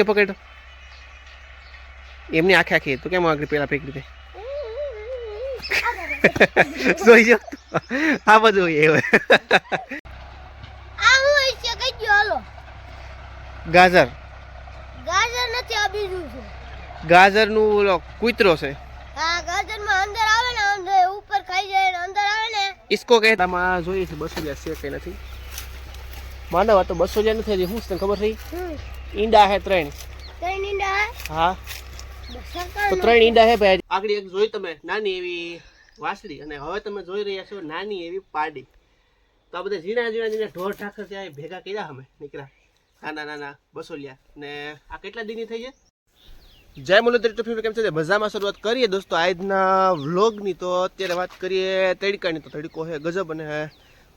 કે પકડ. એમની આખે આખી. તો કેમ આગળ પેલા ફેંકી દે જોઈ જો. આ બધું એ હોય આ હું હોય છે કઈ ગયો હાલો. ગાજર. ગાજર નથી આ બીજું છે. ગાજરનું ઓલો કૂતરો છે. હા ગાજરમાં અંદર આવે ને અંદર ઉપર ખાઈ જાય ને અંદર આવે ને. ઇસકો કહેતામાં જોઈએ છે બસો છે કે નથી. માનવ આ તો બસો નથી હજી શું તને ખબર થઈ ઈંડા હે ત્રણ. ત્રણ ઈંડા હા? તો ત્રણ ઈંડા હે ભાઈ. આગળ એક જોઈ તમે નાની એવી વાસળી. અને હવે તમે જોઈ રહ્યા છો નાની એવી પાડી. તો આ બધા ઝીણા ઝીણા ઝીણા ઢોર ઠાકર ત્યાં ભેગા કર્યા અમે નીકળ્યા. નાના નાના બસોલિયા. ને આ કેટલા દિનની થઈ છે? જય મુલુદ્રી ટોફી કેમ છે? મજામાં શરૂઆત કરીએ દોસ્તો. આજના વ્લોગની તો અત્યારે વાત કરીએ તડકાની તો તડકો હે ગજબ અને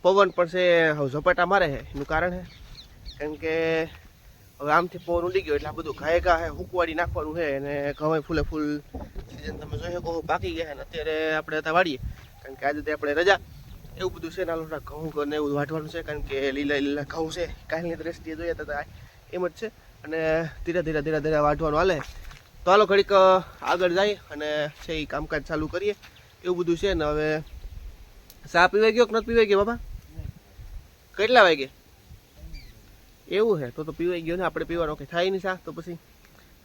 પવન પણ છે ઝપાટા મારે છે, એનું કારણ છે. કેમ કે હવે આમથી પવન ઉડી ગયો, એટલે આ બધું ઘાય ઘા હુકવાડી નાખવાનું છે, અને ઘઉં ફૂલે ફૂલ સિઝન તમે જોઈ શકો પાકી ગયા અને અત્યારે આપણે હતા વાળીએ કારણ કે આજે આપણે રજા. એવું બધું છે નાના ઘઉં ને એવું વાટવાનું છે, કારણ કે લીલા લીલા ઘઉં છે, કાલની દ્રષ્ટિએ જોઈએ તો એમ જ છે. અને ધીરે ધીરે ધીરે ધીરે વાટવાનું હાલે. તો હાલો ઘડીક આગળ જાય અને છે એ કામકાજ ચાલુ કરીએ. એવું બધું છે ને, હવે ચા પીવાઈ ગયો કે નથી પીવાઈ ગયો, બાબા? કેટલા વાગે? એવું છે તો તો પીવાઈ ગયો ને, આપણે પીવાનો કે થાય નહીં સા તો પછી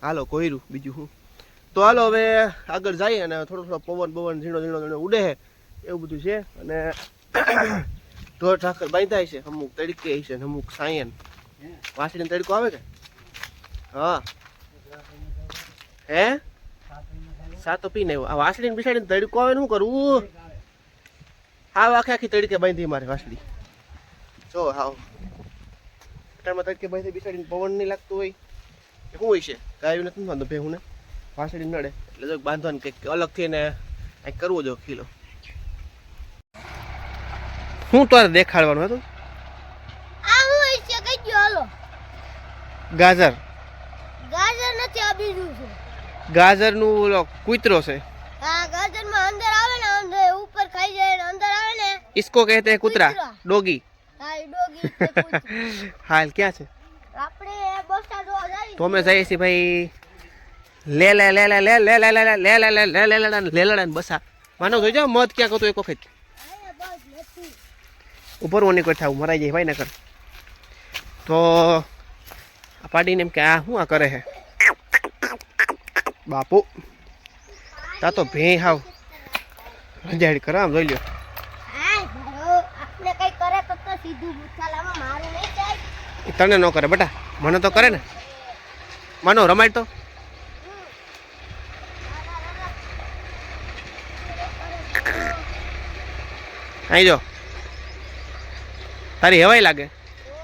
હાલો, કોયરું, બીજું હું તો હાલો, હવે આગળ જઈએ અને થોડો થોડો પવન પવન ઝીણો ઝીણો ઝીણો ઉડે છે એવું બધું છે. અને ઢોર ઠાકર બાંધાય છે અમુક તડકે છે અમુક સાયન વાસળીને તડકો આવે કે? હા. હે? સાતો પીને આવ્યો. આ વાસળીને બિસાડીને તડકો આવે ને શું કરવું આ આખી આખી તડકે બાંધી મારે વાસળી. જો હાવ. અટાણમાં તડકે ભાઈથી બિસાડીને પવન નહીં લાગતું હોય. શું હોય છે? ગાયું નથી વાંધો ભેહુંને? વાસળી નડે. એટલે જો બાંધવાનું કંઈક અલગથી એને કંઈક કરવો જો ખીલો. શું તારે દેખાડવાનું હતું? ગાજર. ગાજર નથી આ બીજું છે. ગાજરનું ઓલો કુતરો છે. હા ગાજરમાં અંદર આવે ને અંદર ઉપર ખાઈ જાય ને અંદર આવે ને. ઇસકો કહેતે કુતરા. ડોગી. હાલ ક્યાં છે તો અમે જઈએ છીએ ભાઈ લે લે લે લે લે લે લે લે લે લે લે લે લે લે લે લે લે બસા માનો જોઈ જાઓ મત ક્યાં કહું એક વખત ઉપરવું ઓની કોઈ થાવ મરાઈ જાય ભાઈ નકર તો આ પાડીને એમ કે આ શું આ કરે છે બાપુ તા તો ભે હાવ રજાડ કરે આમ જોઈ લ્યો હાય ભાઈ આપણે કઈ કરે તો તો સીધું ગુથાલામાં મારું નહીં જાય એ તને ન કરે બેટા. મને તો કરે ને. માનો રમાય તો. અહીં જો. તારી હેવાય લાગે.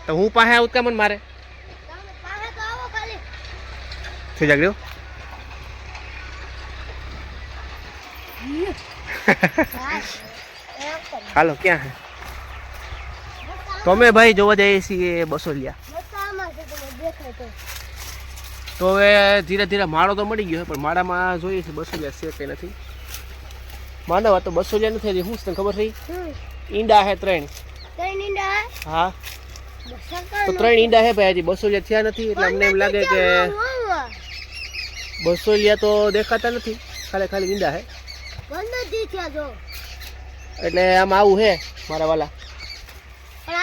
તો હું પાસે આવું કેમ મારે? થઈ જાગ્યો હાલો ક્યાં હે? તો અમે ભાઈ જોવા જઈએ છીએ બસોલિયા. છે તો હવે ધીરે ધીરે માળો તો મળી ગયો છે પણ માળામાં જોઈએ છે બસોલિયા છે કે નથી. માનવ તો બસોલિયા નથી શું છે તને ખબર થઈ ઈંડા હે ત્રણ. હા. તો ત્રણ ઈંડા હે ભાઈ હજી બસોલિયા થયા નથી એટલે અમને એમ લાગે કે બસોલિયા તો દેખાતા નથી ખાલી ખાલી ઈંડા હે. જો. એટલે આમ આવું હે મારા વાલા.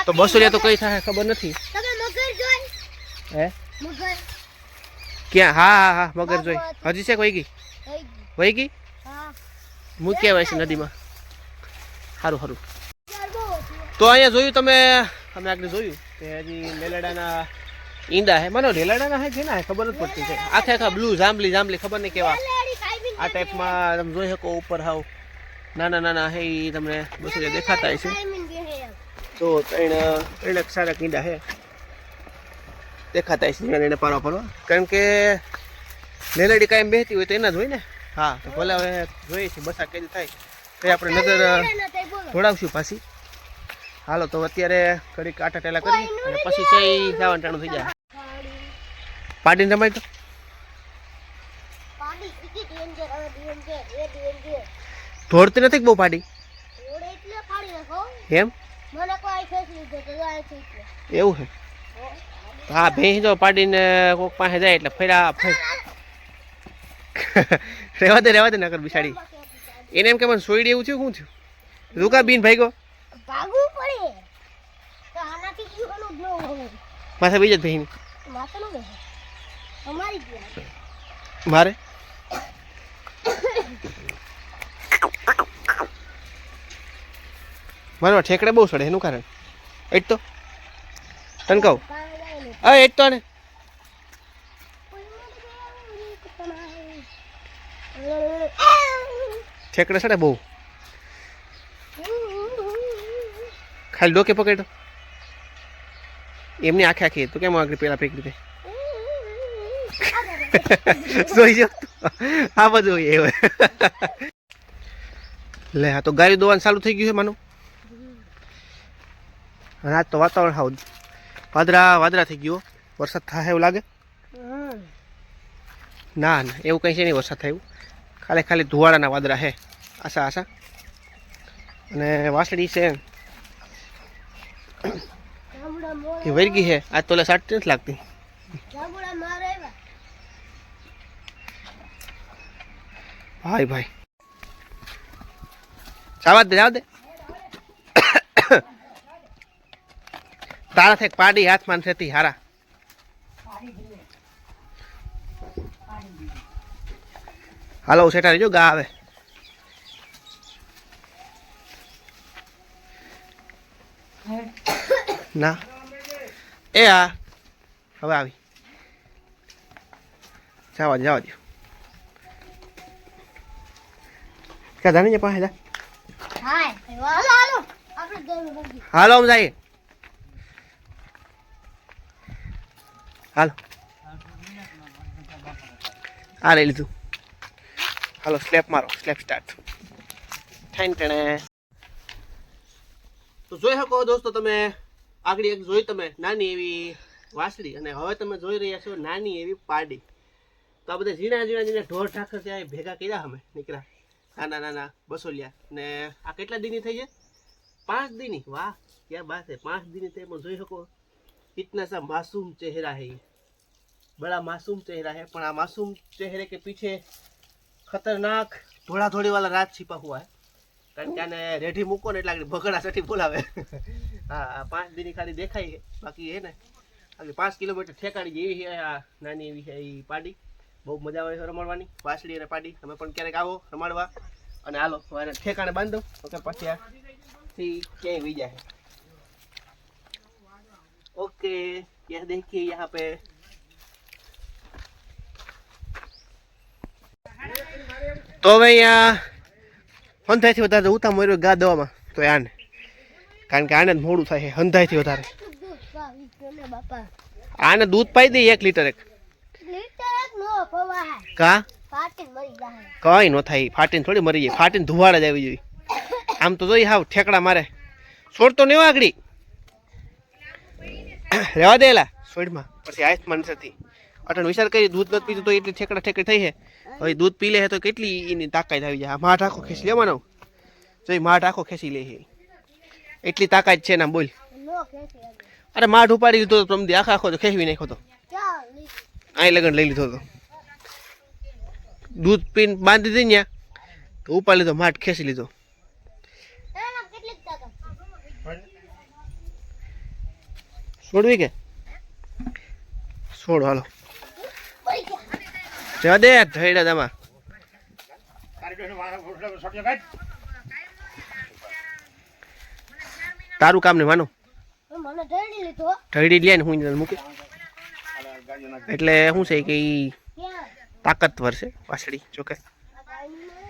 તો રૂપિયા તો કઈ થાય ખબર નથી. હે? ક્યાં? હા હા હા મગર જોઈ. હજી છે વહી ગઈ? વહી ગઈ. હા. મૂકી આવે છે નદીમાં. સારું સારું. તો અહીંયા જોયું તમે અમે આગળ જોયું કે હજી લેલાડાના ઈંડા હે મને લેલાડાના હે છે ને ખબર નથી પડતી છે. આખે આખા બ્લુ જાંબલી જાંબલી ખબર નહીં કેવા. આ ટાઈપમાં તમે જોઈ શકો ઉપર હાવ. નાના નાના હે એ તમને બસો દેખાતા હશે. તો ત્રણ ત્રણ સારા કીડા હે દેખાતા હશે એને પારવા પારવા કારણ કે લેલડી કાંઈ બેહતી હોય તો એના જ હોય ને. હા તો ભલે હવે જોઈએ છીએ બસા કેદી થાય. તો આપણે નજર. દોડાવશું પાછી. હાલો તો અત્યારે ઘડીક આટા ટેલા કરી અને પછી છે એ જવાનું ટાણું થઈ જાય. પાડીને રમાય તો. ધોળતી નથી કે બહુ પાડી. એમ મને કોઈ ખેંચી લીધો તો આ ખેંચી. એવું છે હા ભેંસ જો પાડીને કોક પાસે જાય એટલે ફેરા રેવા દે રેવા દે નકર બિસાડી. એને એમ કે મને સોયડી એવું થયું શું થયું? રૂકા બીન ભાઈ ભાગવું પડે. આનાથી જીવવાનું જ ન હોય. માથે બીજા જ ભાઈ અમારી મારે? મારો ઠેકડે બહુ સડે એનું કારણ? એટ તો તને કહું? ને. હા એટ તો ને ઠેકડે સડે બહુ. ખાલી ડોકે પકડ્યો. એમની આખે આખી. તું કેમ આગળ પેલા ફેંકી દે જોઈ જો. આ બધું એ લે, આ તો ગાડી દોવાનું ચાલુ થઈ ગયું છે માનું. અને આજ તો વાતાવરણ હાવ વાદળા વાદળા થઈ ગયો વરસાદ થાય એવું લાગે? ના ના એવું કંઈ છે નહીં વરસાદ થાય એવું. ખાલી ખાલી ધુવાડાના વાદળા હે આશા આશા. અને વાસળી છે. એ વરગી છે આજ તો સાટી નથી લાગતી. ભાઈ ભાઈ. જવા દે જવા દે. તારા થેક પાડી હાથમાં થતી હારા હાલો સેટા રહેજો ગા આવે ના એ આ હવે આવી જવા દે જવા દે ક્યાં જાણી પાસે જા હાલો આમ હાલો. આ લઈ લીધું. હાલો સ્લેપ મારો સ્લેપ સ્ટાર્ટ ઠેન ટેણે. તો જોઈ શકો દોસ્તો તમે, આગળ એક જોઈ તમે નાની એવી વાસળી અને હવે તમે જોઈ રહ્યા છો નાની એવી પાડી. તો આ બધા ઝીણા ઝીણા ઝીણા ઢોર ઠાકર ત્યાં ભેગા કર્યા અમે, નીકળ્યા. નાના નાના બસોલિયા. ને આ કેટલા દીની થઈ છે પાંચ દીની. વાહ, ક્યાં બાત છે. પાંચ દીની પણ જોઈ શકો कितना सा मासूम चेहरा है ये बड़ा मासूम चेहरा है पर मासूम चेहरे के पीछे खतरनाक धोड़ा धोड़ी वाला राज छिपा हुआ है કારણ કે આને રેઢી મૂકો ને એટલે આગળ ભગડા સઠી બોલાવે હા આ પાંચ દીની ખાલી દેખાય છે બાકી હે ને આગળ પાંચ કિલોમીટર ઠેકાણી જેવી છે આ નાની એવી છે એ પાડી બહુ મજા આવે છે રમાડવાની વાસળી અને પાડી તમે પણ ક્યારેક આવો રમાડવા અને હાલો મારે ઠેકાણે બાંધો તો પછી આ થી ક્યાંય વી જાય ओके यह देखिए यहाँ पे તો હવે અહીંયા હંધાઈથી વધારે ઉતા મર્યો ગા દવામાં તો આને કારણ કે આને જ મોડું થાય છે હંધાઈથી વધારે બાપા આને દૂધ પાઈ દે એક લીટર એક લીટર જ નો પવાય કા પાટી મરી જાય કઈ ન થાય ફાટીને થોડી મરી જાય ફાટીને ધુવાડ જ આવી જોઈએ આમ તો જોઈ હાવ ઠેકડા મારે છોડતો નહીં હો આગળી રહેવા દેલા સોડમાં પછી આયુષ્માન થતી અટણ વિચાર કરી દૂધ નથી પીતું તો એટલી ઠેકડા ઠેકડી થઈ છે હવે દૂધ પી લે તો કેટલી એની તાકાત આવી જાય? માઠ આખો ખેંચી લેવાનો એ માઠ આખો ખેંચી લે એટલી તાકાત છે ને બોલ. અરે માઠ ઉપાડી લીધો તો તમને આખા આખો તો ખેંચવી નાખ્યો તો. અહીં લગન લઈ લીધો તો. દૂધ પીને બાંધી દઈ ને તો ઉપાડી લીધો, માઠ ખેંચી લીધો એના કેટલીક તાકાત છોડવી કે? છોડ, હાલો. જવા દે ઢળ્યા તમા તારું કામ ને માનો. ઢળી લે ને હું મૂકી. એટલે શું છે કે તાકતવર છે વાછડી જોકે ગાયની મળે?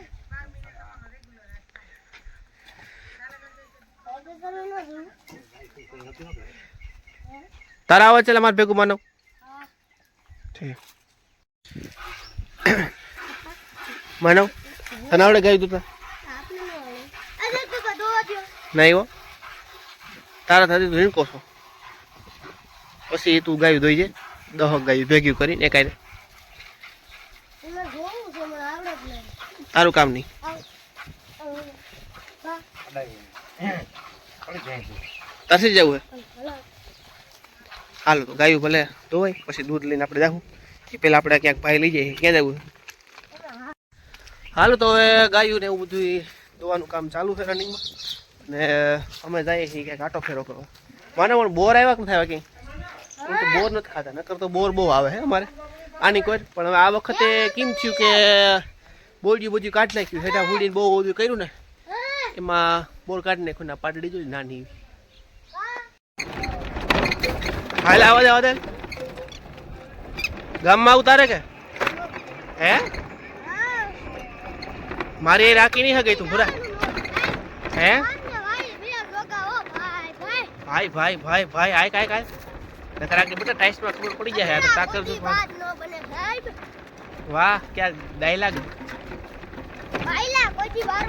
હવે તો તમે ન જોયું. તારા આવે છે મારે ભેગું માનો હા. ઠીક માનવ તને આવડે ગાયું તું. નહીં હો તારા થતી તું રીણકો છો પછી તું ગાયું દોઈ જાય દહક ગાયું ભેગ્યું કરીને ને એમાં જોવું છે, મને આવડે જ નહીં. તારું કામ નહીં. તરસી જવું હે હલો. તો ગાયું ભલે ધોવાય, પછી દૂધ લઈને આપણે જાવું એ પહેલાં આપણે ક્યાંક ભાઈ લઈ જઈએ, ક્યાં જવું? હાલો તો હવે ગાયું ને એવું બધું ધોવાનું કામ ચાલુ છે રનિંગમાં ને અમે જઈએ છીએ ક્યાંક આટો ફેરો કરવા. મને પણ બોર આવ્યા કે થાય ક્યાંય? તો બોર નથી ખાતા, નકર તો બોર બહુ આવે હે અમારે. આની કોઈ, પણ હવે આ વખતે કેમ થયું કે બોરજી બોજી કાઢી નાખ્યું, હેઠા હુડીને બહુ બધું કર્યું ને, એમાં બોર કાઢી નાખ્યું ને પાટડી જોઈ નાની. હાલ આવા દે આવા દે ગામમાં ઉતારે કે હે મારી એ રાખી નહીં હગઈ તું ભૂરા હે ભાઈ ભાઈ ભાઈ ભાઈ આય કાય કાય નકર આગળ બેટા ટાઈસમાં ખબર પડી જાય આ તો તાકર જો વાહ ક્યાં ડાયલાગ ભાઈલા કોઈ વાર